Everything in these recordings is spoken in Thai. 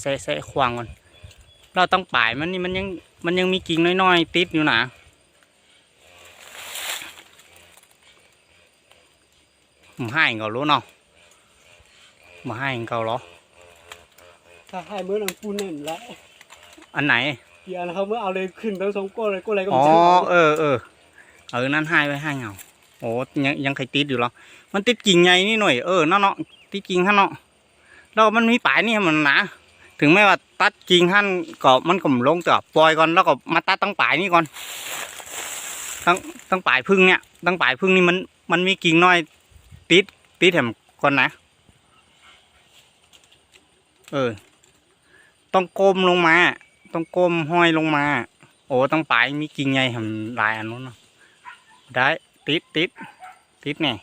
แซะแซะควางก่อน เราต้องป่ายมันนี่มันยังมันยังมีกิ่งน้อยๆติดอยู่นะผมให้เขารู้เนาะมาให้เขาเหรอถ้าให้เมื่อนังปูนเนี่ยละอันไหนเดี๋ยวนะครับเมื่อเอาเลยขึ้นทั้งสองก้อนเลยก้อนอะไรก็อ๋ไม่อใช่เออเออเออนั่นให้ไว้ให้เงาโอ้ยังยังใครติดอยู่เหรอมันติดกิ่งใหญ่นี่หน่อยเออเนาะเนาะติดกิ่งท่านเนาะแล้วมันมีปลายนี่ให้มันหนะ ถึงแม้ว่าตัดกิ่งท่านก็มันก็ลงจะปล่อยก่อนแล้วก็มาตัดตั้งปลายนี่ก่อนตั้งตั้งปลายพึ่งเนี่ยตั้งปลายพึ่งนี่มันมันมีกิ่งน้อย ติดติดแถมก่อนนะ เออ ต้องก้มลงมา ต้องก้มห้อยลงมา โอ้ต้องปลายมีกิ่งใหญ่ทำลายอันนู้นเนาะได้ติดติดติดเนี่ย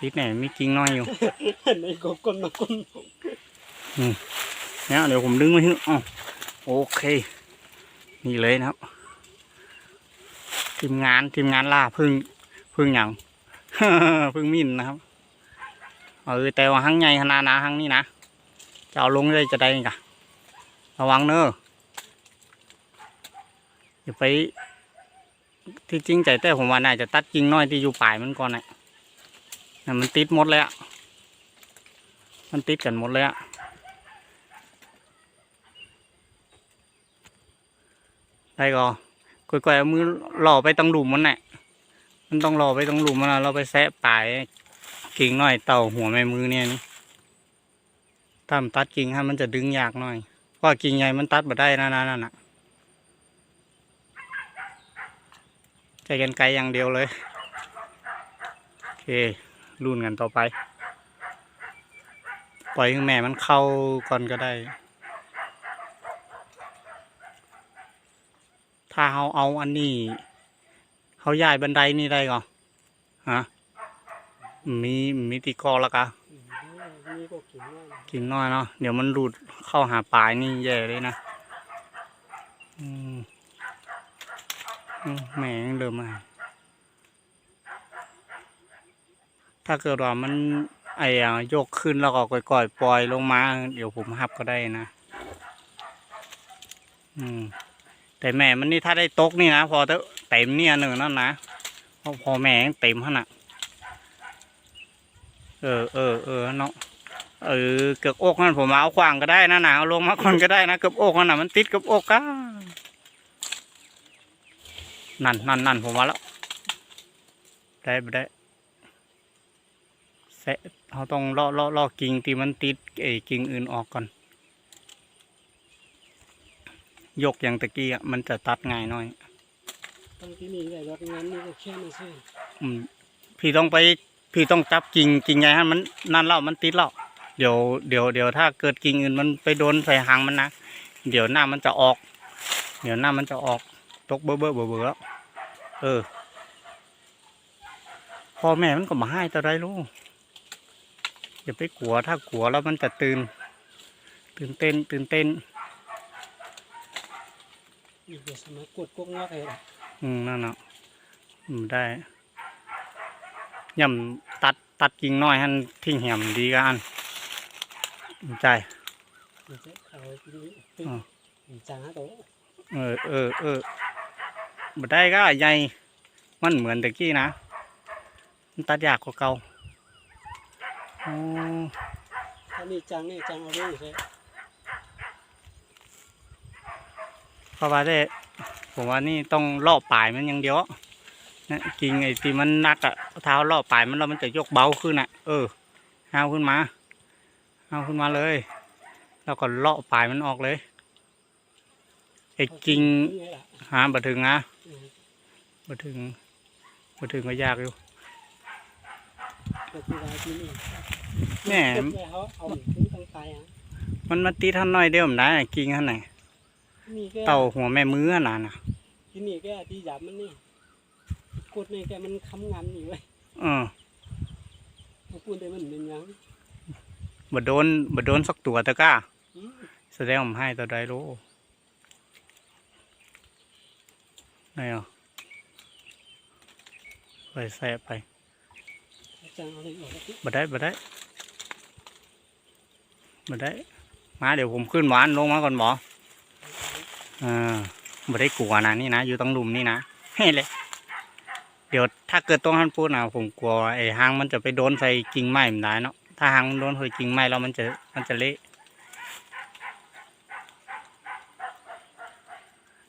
ติดเนี่ยมีกิ่งน้อยอยู่ในกบก้นมาก้น เนี่ยเดี๋ยวผมดึงไว้ให้อ๋อโอเค นี่เลยนะครับ ทีมงานทีมงานล่าพึ่งพึ่งอย่างพึ่งมินนะครับเออแต่ว่าหังใหญ่ขนาดนะหังนี้นะจะเอาลงได้จะได้กะระวังเนอะอย่าไป ที่จริงใจแต่ผมว่าน่าจะตัดกิ่งน้อยที่อยู่ปลายมันก่อนน่ะน่ะมันติดหมดเลยอะมันติดกันหมดเลยอะ ได้ก็ก่อยๆเอามือหล่อไปตรงหลุมมันแหละมันต้องหล่อไปตรงหลุมมันนะเราไปแซะปลายกิ่งหน่อยเต่าหัวแม่มือเนี่ยนี่ถ้ามันตัดกิ่งให้มันจะดึงยากหน่อยเพราะว่ากิ่งใหญ่มันตัดมาได้นะนนั่นน่ะใจกันไกลอย่างเดียวเลยโอเครุ่นกันต่อไป ปล่อยให้แม่มันเข้าก่อนก็ได้ ถ้าเขาเอาอันนี้ เขาย้ายบันไดนี่ได้ก่อนฮะมีมีติกอแล้วกะนี่ก็กินง่ายนะกินน้อยเนาะเดี๋ยวมันหลุดเข้าหาปลายนี่แย่เลยนะอืมแหมงเดิมมาถ้าเกิดว่ามันไอ้อยกขึ้นแล้วก็ก่อยๆปล่อยลงมา เดี๋ยวผมหับก็ได้นะ อืม แต่แม่มันนี่ถ้าได้ตกนี่นะพอเตเต็มเนี่ยหนึ่งนั่นนะพอพอแม่งเต็มขนาดเออเออเออเนาะเออเกือบอกนั่นผมเอาขวางก็ได้นะหนาวลงมาคนก็ได้นะเกือบอกนั่นนะมันติดเกือบอกก้านั่นนั่นนั่นผมมาแล้ว ได้ไม่ได้แสะเขาต้องล่อล่อล่อกิ่งที่มันติดไอ้กิ่งอื่นออกก่อน ยกอย่างตะกี้อะมันจะตัดง่ายหน่อยตั้งที่นี่ได้รถงั้นนี่ก็แค่มาซื้ออืมพี่ต้องไปพี่ต้องจับกิ่งกิ่งใหญ่ให้มันนั่นแล้วมันติดแล้วเดี๋ยวเดี๋ยวเดี๋ยวถ้าเกิดกิ่งอื่นมันไปโดนใส่หางมันนะเดี๋ยวหน้ามันจะออก เดี๋ยวหน้ามันจะออกตกเบ้อเบ้อเบ้อเบ้อแล้วเออพ่อแม่มันก็มาให้แต่ได้ลูกอย่าไปกลัวถ้ากลัวแล้วมันจะตื่น ตื่นเต้น ตื่นเต้น นี่เดี๋ยวสมัยกดกกงอกเลยอืมนั่นเนาะอืมได้ย่ำตัดตัดกิ่งน้อยหันทิ้งเหี่ยมดีกันใจมันจะเอาที่นี่อ๋อจางฮะโตเออเออเออบ่ได้ก็ใหญ่มันเหมือนตะกี้นะมันตัดยากกว่าเก่าอ๋อถ้านี่จางนี่จางเอาด้วยใช่ เพราะว่าได้ผมว่านี่ต้องรอบปลายมันอย่างเดียวนะกิ่งไอ้ที่มันหนักอะเท้ารอบปลายมันแล้วมันจะยกเบาขึ้นอะเออห้าวขึ้นมาห้าวขึ้นมาเลย แล้วก็เลาะปลายมันออกเลยไอ้กิ่งนี่แหละหาบัถึงนะบัถึงบัถึงก็ยากอยู่ก็คือได้ที่นี่แหม่เขาเอาถึงตั้งตายอะมันมาตีท่านน้อยเดียวมันได้กิ่งท่านไหน นี่แกเต่าหัวแม่มือขนาดน่ะที่นี่แกที่หยาบมันนี่กดนี่แกมันค้ำงำอยู่เว้ยเออมาพูดได้มันเป็นยังบ่โดนบ่โดนสักตัวตะกร้าอืมแสดงผมให้ตัวใดรู้ไหนอะไปแสะไปจางเอาเลยออกแล้วบ่ได้บ่ได้บ่ได้ มาเดี๋ยวผมขึ้นหวานลงมาก่อนหมอ เออไม่ได้กลัวนะนี่นะอยู่ตรงหลุมนี่นะเฮ้ยเลยเดี๋ยวถ้าเกิดตรงท่านพูดนะผมกลัวไอ้หางมันจะไปโดนใส่กิ่งไม้มันได้เนาะถ้าหางมันโดนใส่กิ่งไม้แล้วมันจะมันจะเละ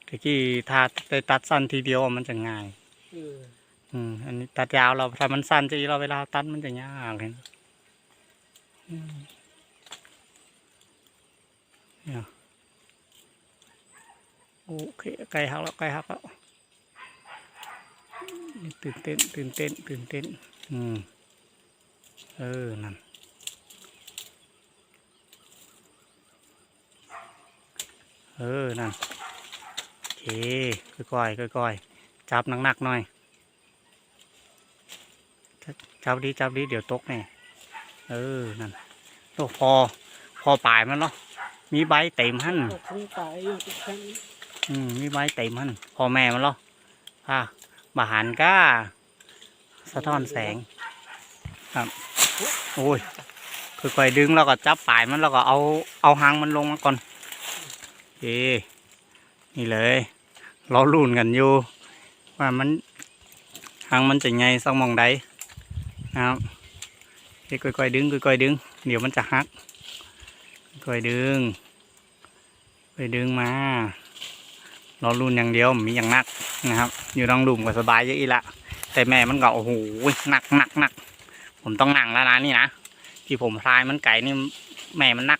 ตะกี้ถ้าไปตัดสั้นทีเดียวอะมันจะง่ายเอออืมอันนี้ตัดยาวเราถ้ามันสั้นจะเราเวลาตัดมันจะยากเลยอืมเนี่ยโอเค ไกลหักแล้วไกลหักแล้วตื่นเต้นตื่นเต้นตื่นเต้นอืมเออนั่นเออนั่นโอเคค่อยๆค่อยๆจับหนักๆหน่อย จับดีจับดีเดี๋ยวตกแน่เออนั่นโอ้พอพอปลายมันเนาะมีใบเต็มหั่นก็คงตาย อืมมีใบเต็มหั่นพอแม่มันเนาะอะบาหารก้า สะท้อนแสง ครับ โอ้ยค่อยๆดึงแล้วก็จับปลายมันแล้วก็เอาเอาหางมันลงมาก่อนโอนี่เลยเราลุ่นกันอยู่ ว่ามันหางมันจะไงสักมองใดนะครับเฮ้ค่อยๆดึงค่อยๆดึง เดี๋ยวมันจะหักค่อยๆดึงค่อยดึงมา รารุนอย่างเดียวมีอย่างนักนะครับ อยู่ตองดุ่มก็สบายเยอะอีละแต่แม่มันก็โอ้โหหนักหนักหนักผมต้องนั่งแล้วนะนี่นะที่ผมพลายมันไก่นี่แม่มันนัก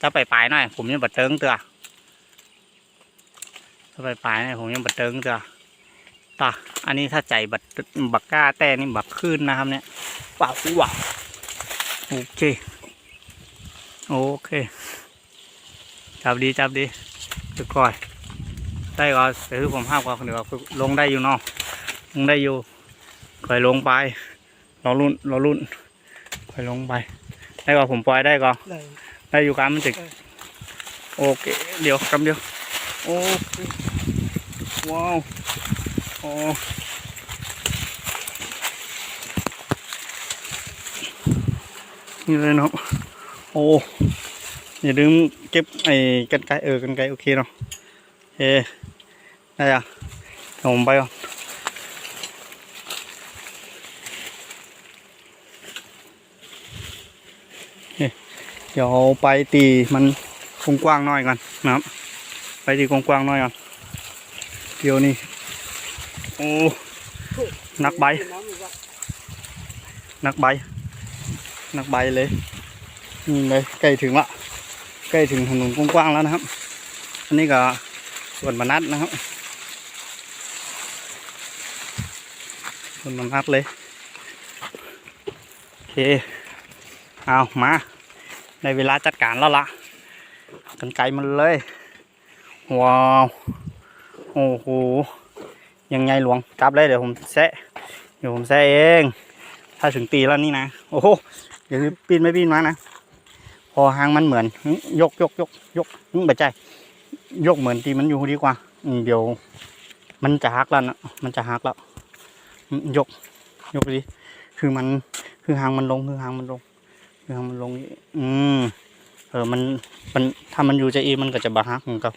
จะไปปลายหน่อย ผมยังบัดเติงเตือจะไปปลายหน่อยผมยังบัดเติงเตือตาอันนี้ถ้าใจบัดบักก้าแต่นี่บักขึ้นนะครับ เนี่ยว้าวว้าวโอเคโอเคจับดีจับดีค่อย ได้ก็แต่คือผมห้ามก็เดี๋ยวลงได้อยู่เนาะลงได้อยู่ค่อยลงไปรอรุ่นรอรุ่นค่อยลงไป ได้ก็ผมปล่อยได้ก็ได้ได้อยู่การมันจะโอเคเดี๋ยวคำเดียวโอเคว้าวโอ้นี่เลยเนาะโอ้อย่าลืมเก็บไอ้กันไกรเออกันไกรโอเคเนาะเอ ได้อะเดี๋ยผมไปก่อนเดี๋ยวไปตีมันกว้างๆหน่อยก่อนนะครับ ไปตีกว้างๆหน่อยก่อนเดี๋ยวนี้โอ้นักใบ นักใบ นักใบเลยนี่เลยใกล้ถึงละใกล้ถึงถนนกว้างๆแล้วนะครับ อันนี้ก็ส่วนบรรนัดนะครับ ส่วนบรรนัดเลยโอเคเอามาได้เวลาจัดการแล้วล่ะกันไกลมันเลย ว้าว โอ้โห ยังไงหลวงจับเลยเดี๋ยวผมแซะเดี๋ยวผมแซะเอง ถ้าถึงตีแล้วนี่นะ โอ้โหเดี๋ยวปีนไม่ปีนมานะ พอหางมันเหมือน ยกยกยกยกนึกบาใจ ยกเหมือนตีมันอยู่ดีกว่า เดี๋ยว มันจะหักแล้วนะ มันจะหักแล้ว ยก ยกดิคือมันคือหางมันลงคือหางมันลงคือหางมันลง อืมเออมันมันถ้ามันอยู่ใจอีมันก็จะบาหักของเขา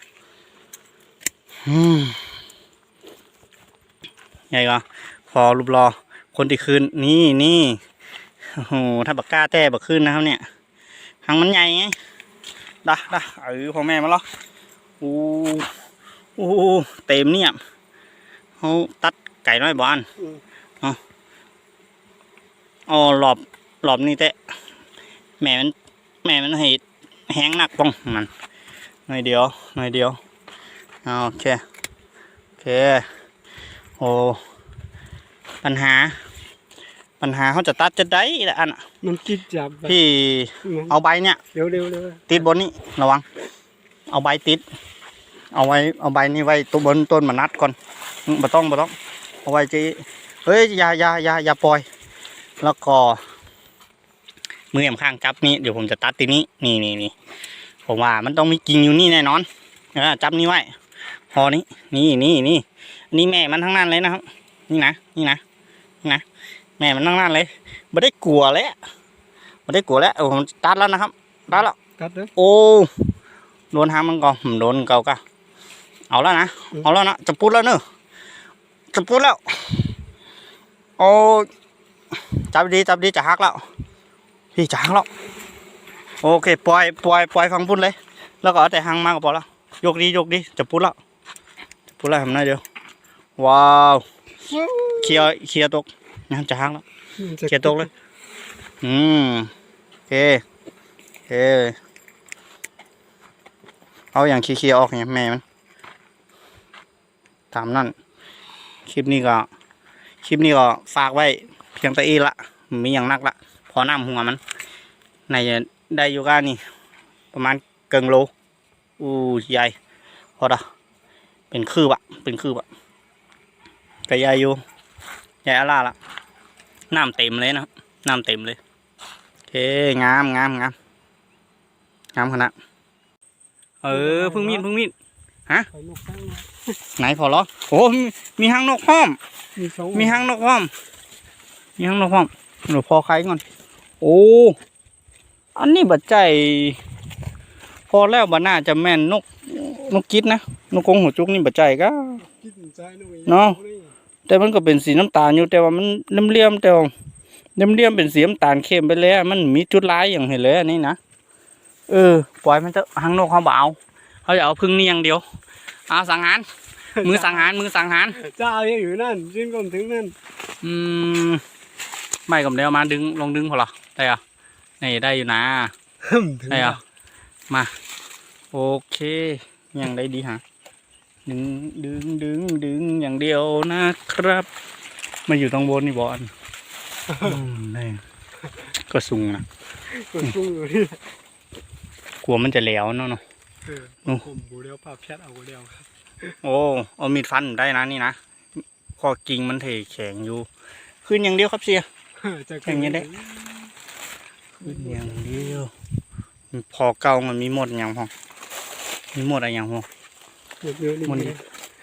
อืมไงก็พอรูปรอคนที่คืนนี่นี่โอ้โหถ้าบักกล้าแต่บักขึ้นนะครับ เนี่ยหางมันใหญ่ไงดะดะเออพ่อแม่มาแล้วอู้อู้เต็มเนี่ยเขาตัด ไก่น้อยบอนอืมอ๋อหลอบหลอบนี่แต่แม่มัน แม่มันให้แห้งหนักป้องมันหน่อยเดียวหน่อยเดียวเอาโอเคโอเคโอ้ปัญหา ปัญหาเขาจะตัดจะได้ละอันน่ะมันกินจับแบบพี่เอาใบเนี่ยเร็วเร็วเร็วติดบนนี้ระวัง เอาใบติด เอาไว้เอาใบนี้ไว้ตัวบนต้นมานัดก่อนอืมบ่ต้องบ่ต้อง เอาไว้จีเฮ้ยอย่าอย่าอย่าอย่าปล่อย แล้วก็มือแอมข้างจับนี่เดี๋ยวผมจะตัดทีนี้นี่นี่นี่ผมว่ามันต้องมีกิ่งอยู่นี่แน่นอนเออจับนี่ไว้พอนี้นี่นี่นี่อันนี่แม่มันทั้งนั้นเลยนะครับ นี่นะนี่นะนี่นะแม่มันทั้งนั้นเลยไม่ได้กลัวแล้วไม่ได้กลัวแล้วเออผมตัดแล้วนะครับตัดแล้วกัดเด้อโอ้โดนหางมันก่อนผมโดนเกากะเอาแล้วนะอืมเอาแล้วนะจะปุดแล้วเนอะ จะปุดแล้ว โอ้จับดีจับดีจะหักแล้ว พี่จะหักแล้ว โอเคปล่อยปล่อยปล่อยฟังพุ่นเลย แล้วก็เอาแต่หางมาก็พอแล้วยกดียกดีจะปุดแล้วจะปุดแล้วทำได้เดียว ว้าวเคลียร์เคลียร์ตกนะจะหักแล้วเคลียร์ตกเลย อืมโอเคโอเคเอาอย่างเคลียร์ๆออกเนี่ยแม่มันตามนั่น คลิปนี้ก็ คลิปนี้ก็ฝากไว้เพียงแต่อีละมีอย่างนักละพอน้ำหัวมันในได้อยู่กันนี่ ประมาณเกิงโลอู้ใหญ่พอดะเป็นคืบอะเป็นคืบอะก็ใหญ่อยู่ใหญ่อะล่าละน้ำเต็มเลยนะน้ำเต็มเลยโอเคงามงามงามงามขนาดเออพึ่งมีดพึ่งมีด ไข่นกตั้งนะไหนพอเหรอโอ้มีมีหางนกพร้อม มีสองมีหางนกพร้อม มีหางนกพร้อมเดี๋ยวพอใครก่อน โอ้ อันนี้บัดใจ พอแล้วบัดน่าจะแม่นนกนกจิตนะ นกกรงหัวจุกนี่บัดใจก็ กินใจหน่อยเนาะ แต่มันก็เป็นสีน้ำตาลอยู่แต่ว่ามันเลี่ยมๆแต่ว่าเลี่ยมๆเป็นสีน้ำตาลเข้มไปแล้ว มันมีจุดร้ายอย่างเห็นเลยอันนี้นะ เออ ปล่อยมันเถอะหางนกเขาเบเอา เขาจะเอาพึ่งนี่อย่างเดียวเอาสังหารมือสังหารมือสังหารเจ้ายังอยู่นั่นยื่นก่อนถึงนั่นอืมไม่กับเดียวมาดึงลองดึงพอเหรอได้เหรอะนี่ได้อยู่นะถึงได้เหรอะมาโอเคยังได้ดีฮะดึงดึงดึงดึงอย่างเดียวนะครับ มาอยู่ตรงบนนี่บอลอืมได้ก็สูงนะกดกุ้งอยู่นี่กลัวมันจะแหล้วเนาะเนาะ เออโอ้ผมบูเดียวภาพแชทเอาบูเดียวครับโอ้เอามีดฟันได้นะนี่นะคอกิ่งมันเทแข็งอยู่ ขึ้นอย่างเดียวครับเสียจะอย่างนี้ได้ขึ้นอย่างเดียวพอเก่ามันมีหมดอย่างพอมีหมดอะไรอย่างพอหมดเยอะนี่หมดเลย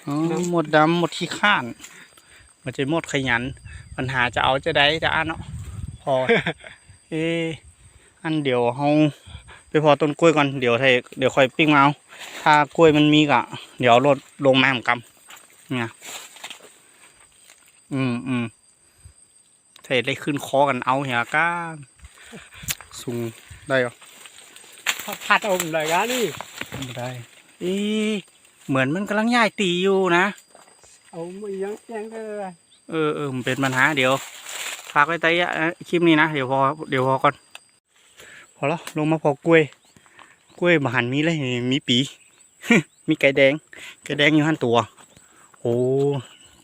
อ๋อหมดดำหมดขี้ข้านมันจะหมดขยัน ปัญหาจะเอาจะได้จะอันเนาะพอ เอออันเดี๋ยวเฮา ไปพอต้นกล้วยก่อนเดี๋ยวไทยเดี๋ยวค่อยปิ้งมาเอาถ้ากล้วยมันมีกะ เดี๋ยวเอารถลงมาเหมือนกันเนี่ยอืมอืมไทยได้ขึ้นคอกันเอาเหียก้าสูงได้เหรอผัดเอาผมเลยกันนี่ไม่ได้เอ๊ะเหมือนมันกำลังย่ายตีอยู่นะเอาไม่ยังแจ้งได้เลยเออเออมันเป็นปัญหาเดี๋ยวฝากไว้ใต้ยะคลิปนี้นะ เดี๋ยวพอเดี๋ยวพอก่อน พอแล้วลงมาพอกล้วย กล้วยบหันมีเลยมีปี มีไก่แดง ไก่แดงอยู่หันตัว โอ้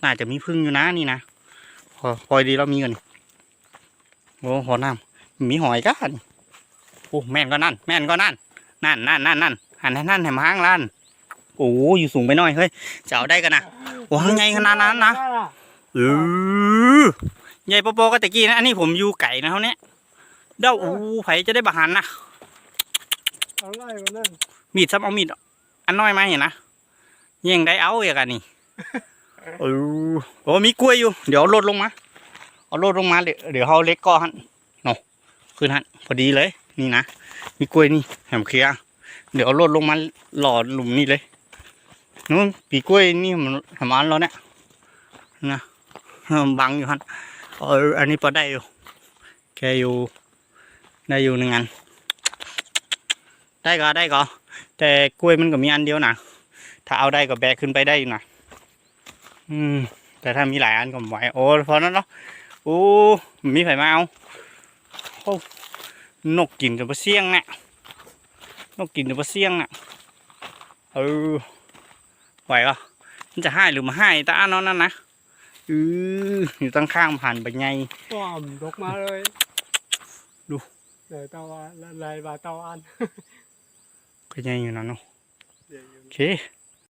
น่าจะมีพึ่งอยู่นะนี่นะพอพอดีเรามีกันโอ้พอน้ำมีหอยกันโอ้แม่นก็นั่น แม่นก็นั่น นั่นนั่นนั่นนั่นหันให้นั่นแหมห้างล้านโอ้อยู่สูงไปหน่อยเฮ้ยจะเอาได้กันนะโอ้หางไงขนาดนั้นนะเออใหญ่ปอปก็ตะกี้นะอันนี้ผมอยู่ไก่นะเขาเนี้ย เด้าโอ้ไผจะได้บาหันนะเอาไล่กันนั่นมีดซ้ำเอามีดอันน้อยมาเห็นนะยังได้เอาอย่างกันนี่เออโอ้มีกล้วยอยู่ เดี๋ยวเอารถลงมา เอารถลงมาเดี๋ยวเดี๋ยวเขาเล็กก็หันเนาะขึ้นหันพอดีเลย นี่นะ มีกล้วยนี่แหมเคลียร์เดี๋ยวเอารถลงมาหล่อหลุมนี่เลยนู้นปีกล้วยนี่มันทำอันแล้วเนี่ยนะเออบังอยู่หันเอออันนี้พอได้อยู่แกอยู่ ได้อยู่หนึ่งอัน ได้ก็ได้ก็ แต่กล้วยมันก็มีอันเดียวนะถ้าเอาได้ก็แบกขึ้นไปได้อยู่นะอืม แต่ถ้ามีหลายอันก็ไม่ไหวโอ้พอนั้นเนาะโอ้มีไผ่มาเอาโอ้นกกินกับเสี่ยงเนี่ยนกกินกับเสี่ยงอะเออไหวก็มันจะให้หรือมาให้ตาอันนั้นนั่นนะอืออยู่ตั้งข้างผ่านไปไงป้อมดกมาเลย เลยเต้าอันลายบาเต้าอันก็ยังอยู่นั่นเนาะโอเค